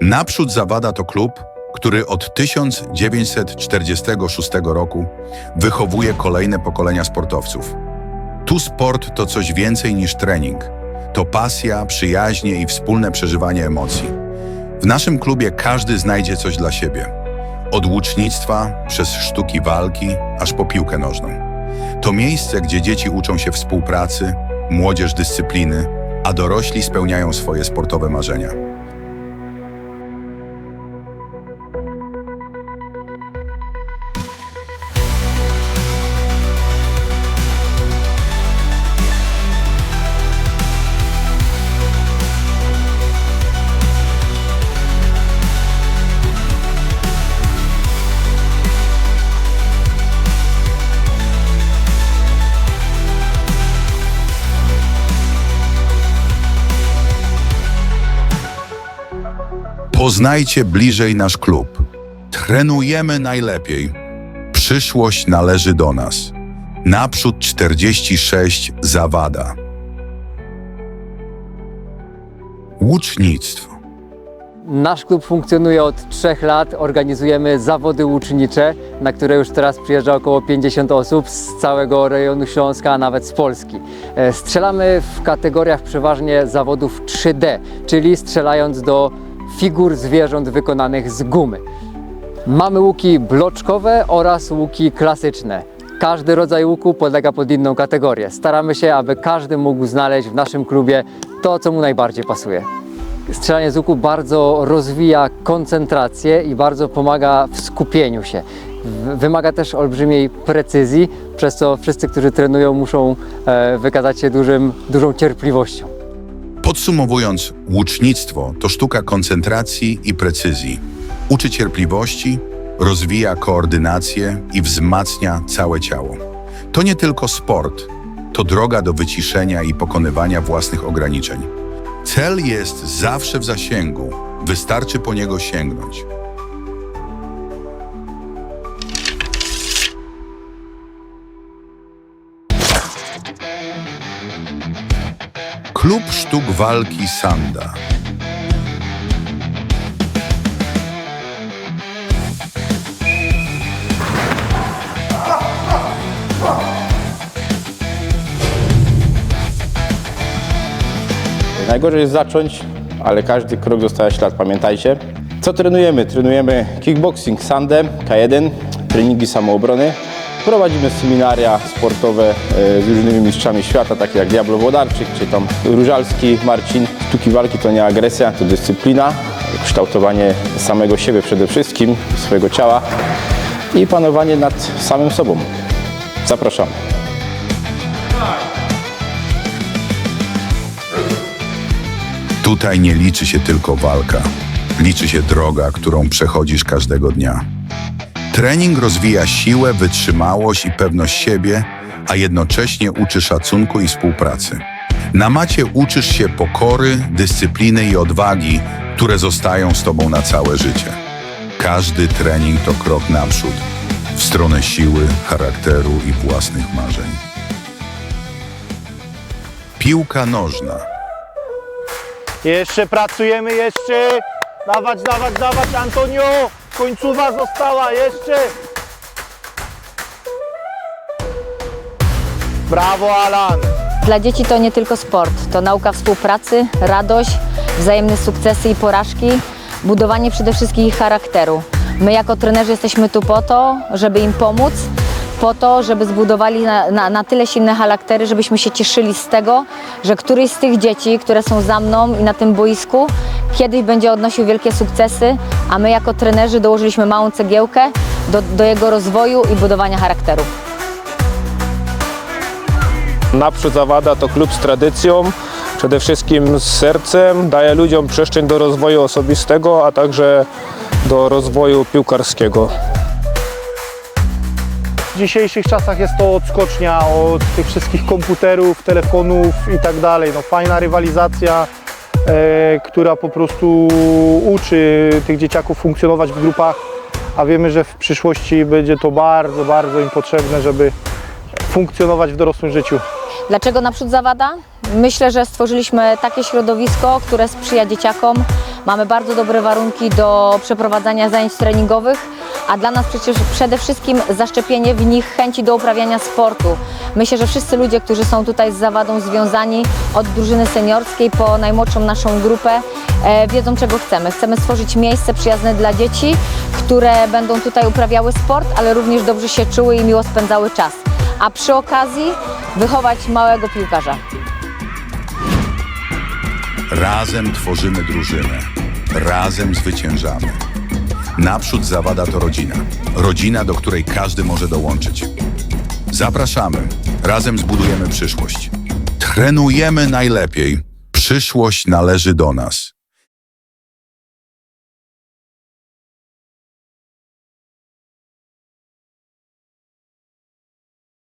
Naprzód Zawada to klub, który od 1946 roku wychowuje kolejne pokolenia sportowców. Tu sport to coś więcej niż trening. To pasja, przyjaźnie i wspólne przeżywanie emocji. W naszym klubie każdy znajdzie coś dla siebie. Od łucznictwa, przez sztuki walki, aż po piłkę nożną. To miejsce, gdzie dzieci uczą się współpracy, młodzież dyscypliny, a dorośli spełniają swoje sportowe marzenia. Poznajcie bliżej nasz klub. Trenujemy najlepiej. Przyszłość należy do nas. Naprzód 46 Zawada. Łucznictwo. Nasz klub funkcjonuje od trzech lat. Organizujemy zawody łucznicze, na które już teraz przyjeżdża około 50 osób z całego rejonu Śląska, a nawet z Polski. E, Strzelamy w kategoriach przeważnie zawodów 3D, czyli strzelając do figur zwierząt wykonanych z gumy. Mamy łuki bloczkowe oraz łuki klasyczne. Każdy rodzaj łuku podlega pod inną kategorię. Staramy się, aby każdy mógł znaleźć w naszym klubie to, co mu najbardziej pasuje. Strzelanie z łuku bardzo rozwija koncentrację i bardzo pomaga w skupieniu się. Wymaga też olbrzymiej precyzji, przez co wszyscy, którzy trenują, muszą e, wykazać się dużym, dużą cierpliwością. Podsumowując, łucznictwo to sztuka koncentracji i precyzji. Uczy cierpliwości, rozwija koordynację i wzmacnia całe ciało. To nie tylko sport, to droga do wyciszenia i pokonywania własnych ograniczeń. Cel jest zawsze w zasięgu, wystarczy po niego sięgnąć. Klub Sztuk Walki Sanda. Najgorzej jest zacząć, ale każdy krok zostawia ślad, pamiętajcie. Co trenujemy? Trenujemy kickboxing, sandę, K1, treningi samoobrony. Prowadzimy seminaria sportowe e, z różnymi mistrzami świata, takie jak Diablo Włodarczyk, czy tam Różalski, Marcin. Sztuki walki to nie agresja, to dyscyplina, kształtowanie samego siebie przede wszystkim, swojego ciała i panowanie nad samym sobą. Zapraszamy. Tutaj nie liczy się tylko walka. Liczy się droga, którą przechodzisz każdego dnia. Trening rozwija siłę, wytrzymałość i pewność siebie, a jednocześnie uczy szacunku i współpracy. Na macie uczysz się pokory, dyscypliny i odwagi, które zostają z tobą na całe życie. Każdy trening to krok naprzód, w stronę siły, charakteru i własnych marzeń. Piłka nożna. Jeszcze pracujemy, jeszcze. Dawać, dawać, dawać, Antonio. Końcówa została, jeszcze. Brawo, Alan. Dla dzieci to nie tylko sport, to nauka współpracy, radość, wzajemne sukcesy i porażki, budowanie przede wszystkim ich charakteru. My jako trenerzy jesteśmy tu po to, żeby im pomóc, po to, żeby zbudowali na, na, na tyle silne charaktery, żebyśmy się cieszyli z tego, że któryś z tych dzieci, które są za mną i na tym boisku, kiedyś będzie odnosił wielkie sukcesy, a my jako trenerzy dołożyliśmy małą cegiełkę do, do jego rozwoju i budowania charakteru. Naprzód Zawada to klub z tradycją, przede wszystkim z sercem, daje ludziom przestrzeń do rozwoju osobistego, a także do rozwoju piłkarskiego. W dzisiejszych czasach jest to odskocznia od tych wszystkich komputerów, telefonów i tak dalej. No, fajna rywalizacja, która po prostu uczy tych dzieciaków funkcjonować w grupach, a wiemy, że w przyszłości będzie to bardzo, bardzo im potrzebne, żeby funkcjonować w dorosłym życiu. Dlaczego naprzód zawada? Myślę, że stworzyliśmy takie środowisko, które sprzyja dzieciakom, Mamy bardzo dobre warunki do przeprowadzania zajęć treningowych, a dla nas przecież przede wszystkim zaszczepienie w nich chęci do uprawiania sportu. Myślę, że wszyscy ludzie, którzy są tutaj z zawadą związani, od drużyny seniorskiej po najmłodszą naszą grupę, e, wiedzą czego chcemy. Chcemy stworzyć miejsce przyjazne dla dzieci, które będą tutaj uprawiały sport, ale również dobrze się czuły i miło spędzały czas. A przy okazji wychować małego piłkarza. Razem tworzymy drużynę. Razem zwyciężamy. Naprzód zawada to rodzina. Rodzina, do której każdy może dołączyć. Zapraszamy. Razem zbudujemy przyszłość. Trenujemy najlepiej. Przyszłość należy do nas.